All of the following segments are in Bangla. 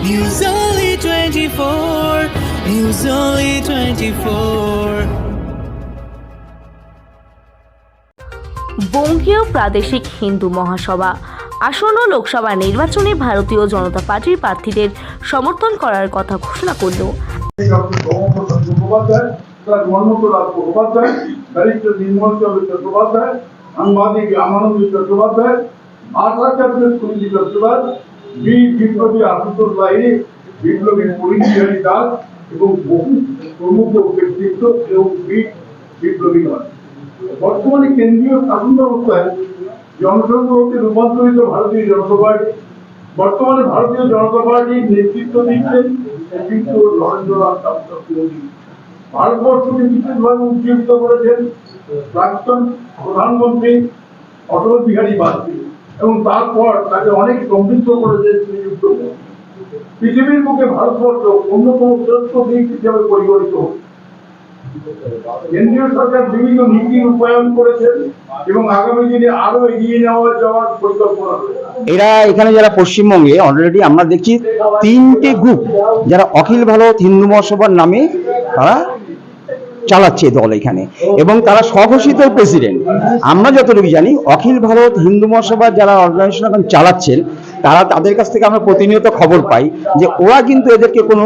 News Only 24. News Only 24. বঙ্গীয় প্রাদেশিক হিন্দু মহাসভা আসন্ন লোকসভা নির্বাচনে ভারতীয় জনতা পার্টির প্রার্থীদের সমর্থন করার কথা ঘোষণা করল সাংবাদিক আমানন্দ চট্টোপাধ্যায় বর্তমানে কেন্দ্রীয় শাসন ব্যবস্থায় রূপান্তরিত ভারতীয় জনতা পার্টি, বর্তমানে ভারতীয় জনতা নেতৃত্ব দিচ্ছেন শ্রীযুক্ত নরেন্দ্রনাথ মোদী ভারতবর্ষকে বিশেষভাবে উজ্জীবিত করেছেন প্রাক্তন প্রধানমন্ত্রী অটল বিহারী বাজপেয়ী। এবং তারপর তাকে অনেক সমৃদ্ধ পৃথিবীর ভারতবর্ষ অন্যতম শ্রেষ্ঠ দিক হিসেবে পরিগণিত। কেন্দ্রীয় সরকার বিভিন্ন নীতি রূপায়ণ করেছেন এবং আগামী দিনে আরও এগিয়ে নেওয়া যাওয়ার পরিকল্পনা এরা এখানে যারা পশ্চিমবঙ্গে অলরেডি আমরা দেখছি তিনটে গ্রুপ যারা অখিল ভারত হিন্দু মহাসভার নামে তারা চালাচ্ছে দল এখানে। এবং তারা স্বঘোষিত প্রেসিডেন্ট। আমরা যতটুকু জানি অখিল ভারত হিন্দু মহাসভার যারা অর্গানাইজেশন এখন চালাচ্ছেন তারা তাদের কাছ থেকে আমরা প্রতিনিয়ত খবর পাই যে ওরা কিন্তু এদেরকে কোনো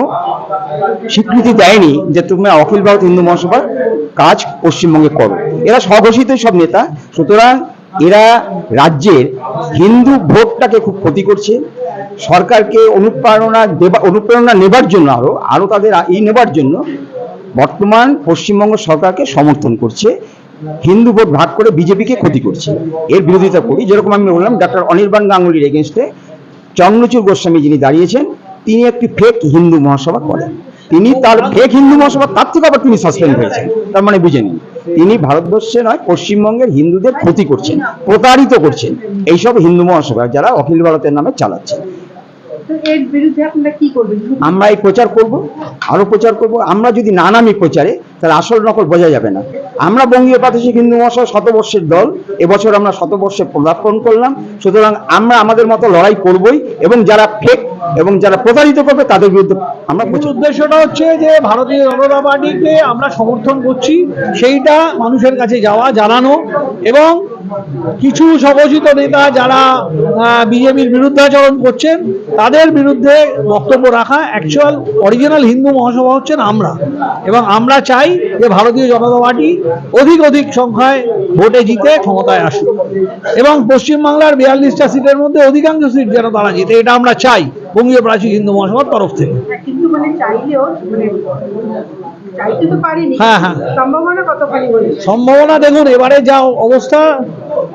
স্বীকৃতি দেয়নি যে তুমি অখিল ভারত হিন্দু মহাসভার কাজ পশ্চিমবঙ্গে করো। এরা স্বঘোষিত সব নেতা। সুতরাং এরা রাজ্যের হিন্দু ভোটটাকে খুব ক্ষতি করছে। সরকারকে অনুপ্রেরণা দেবা অনুপ্রেরণা নেবার জন্য আরও আরও তাদের ই নেবার জন্য বর্তমান পশ্চিমবঙ্গ সরকারকে সমর্থন করছে, হিন্দু ভোট ভাগ করে বিজেপিকে ক্ষতি করছে। এর বিরোধিতা করি, যেরকম আমি বললাম ডক্টর অনির্বাণ গাঙ্গুলির এগেনস্টে চন্দ্রচূড় গোস্বামী যিনি দাঁড়িয়েছেন, তিনি একটি ফেক হিন্দু মহাসভা করেন। তিনি তার ফেক হিন্দু মহাসভা, তার থেকে আবার তিনি সাসপেন্ড হয়েছেন, তার মানে বুঝে নিন। তিনি ভারতবর্ষে নয়, পশ্চিমবঙ্গের হিন্দুদের ক্ষতি করছেন, প্রতারিত করছেন, এইসব হিন্দু মহাসভা যারা অখিল ভারতের নামে চালাচ্ছে। তো এর বিরুদ্ধে আপনারা কি করবেন? আমরা এই প্রচার করব আরও প্রচার করব। আমরা যদি না নামি প্রচারে তাহলে আসল নকল বোঝা যাবে না। আমরা বঙ্গীয় প্রাদেশিক হিন্দু মহাসভা শতবর্ষের দল এবছর আমরা শতবর্ষে পদার্পণ করলাম। সুতরাং আমরা আমাদের মতো লড়াই করবই এবং যারা ফেক এবং যারা প্রতারিত করবে তাদের বিরুদ্ধে আমরা উদ্দেশ্যটা হচ্ছে যে ভারতীয় জনতা পার্টিকে আমরা সমর্থন করছি। সেইটা মানুষের কাছে যাওয়া জানানো এবং কিছু স্বঘোষিত নেতা যারা বিজেপির বিরুদ্ধাচরণ করছেন, তাদের বিরুদ্ধে বক্তব্য রাখা অ্যাকচুয়াল অরিজিনাল হিন্দু মহাসভা হচ্ছেন আমরা। এবং আমরা চাই যে ভারতীয় জনতা পার্টি অধিক অধিক সংখ্যায় ভোটে জিতে ক্ষমতায় আসুক। এবং পশ্চিমবাংলার বিয়াল্লিশটা সিটের মধ্যে অধিকাংশ সিট যেন তারা জিতে, এটা আমরা চাই বঙ্গীয় প্রাচীন হিন্দু মহাসভার তরফ থেকে। মানে চাইলেও মানে চাইতে তো পারিনি হ্যাঁ, হ্যাঁ। সম্ভাবনা কতখানি সম্ভাবনা দেখুন এবারে যা অবস্থা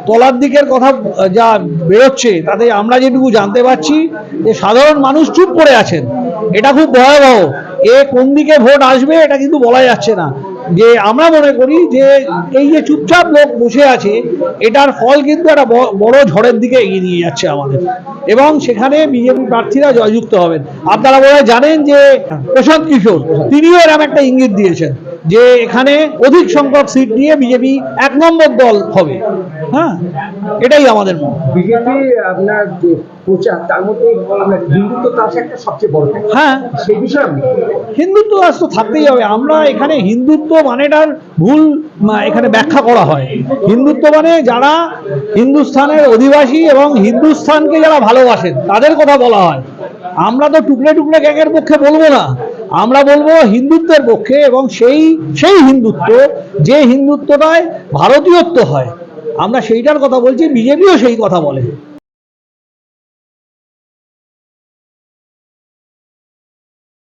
তলার দিকের কথা যা বেরোচ্ছে তাতে আমরা যেটুকু জানতে পারছি যে সাধারণ মানুষ চুপ করে আছেন। এটা খুব ভয়াবহ। এ কোন দিকে ভোট আসবে এটা কিন্তু বলা যাচ্ছে না। যে আমরা মনে করি যে এই যে চুপচাপ লোক বসে আছে, এটার ফল কিন্তু একটা বড় ঝড়ের দিকে এগিয়ে নিয়ে যাচ্ছে আমাদের। এবং সেখানে বিজেপি প্রার্থীরা জয়যুক্ত হবেন। আপনারা বোধহয় জানেন যে প্রশান্ত কিশোর, তিনিও এরকম একটা ইঙ্গিত দিয়েছেন যে এখানে অধিক সংখ্যক সিট নিয়ে বিজেপি এক নম্বর দল হবে। হ্যাঁ? এটাই আমাদের মত। বিজেপি আপনার প্রচার তার মধ্যে হিন্দুত্ব একটা সবচেয়ে বড় হ্যাঁ। সেই বিষয়ে? হিন্দুত্ব তো থাকতেই হবে। আমরা এখানে হিন্দুত্ব মানেটার ভুল এখানে ব্যাখ্যা করা হয়। হিন্দুত্ব মানে যারা হিন্দুস্থানের অধিবাসী এবং হিন্দুস্থানকে যারা ভালোবাসেন তাদের কথা বলা হয়। আমরা তো টুকরে টুকরে গ্যাংয়ের পক্ষে বলব না। আমরা বলব হিন্দুত্বের পক্ষে এবং সেই সেই হিন্দুত্ব যে হিন্দুত্বটায় ভারতীয়ত্ব হয়। আমরা সেইটার কথা বলছি বিজেপিও সেই কথা বলে।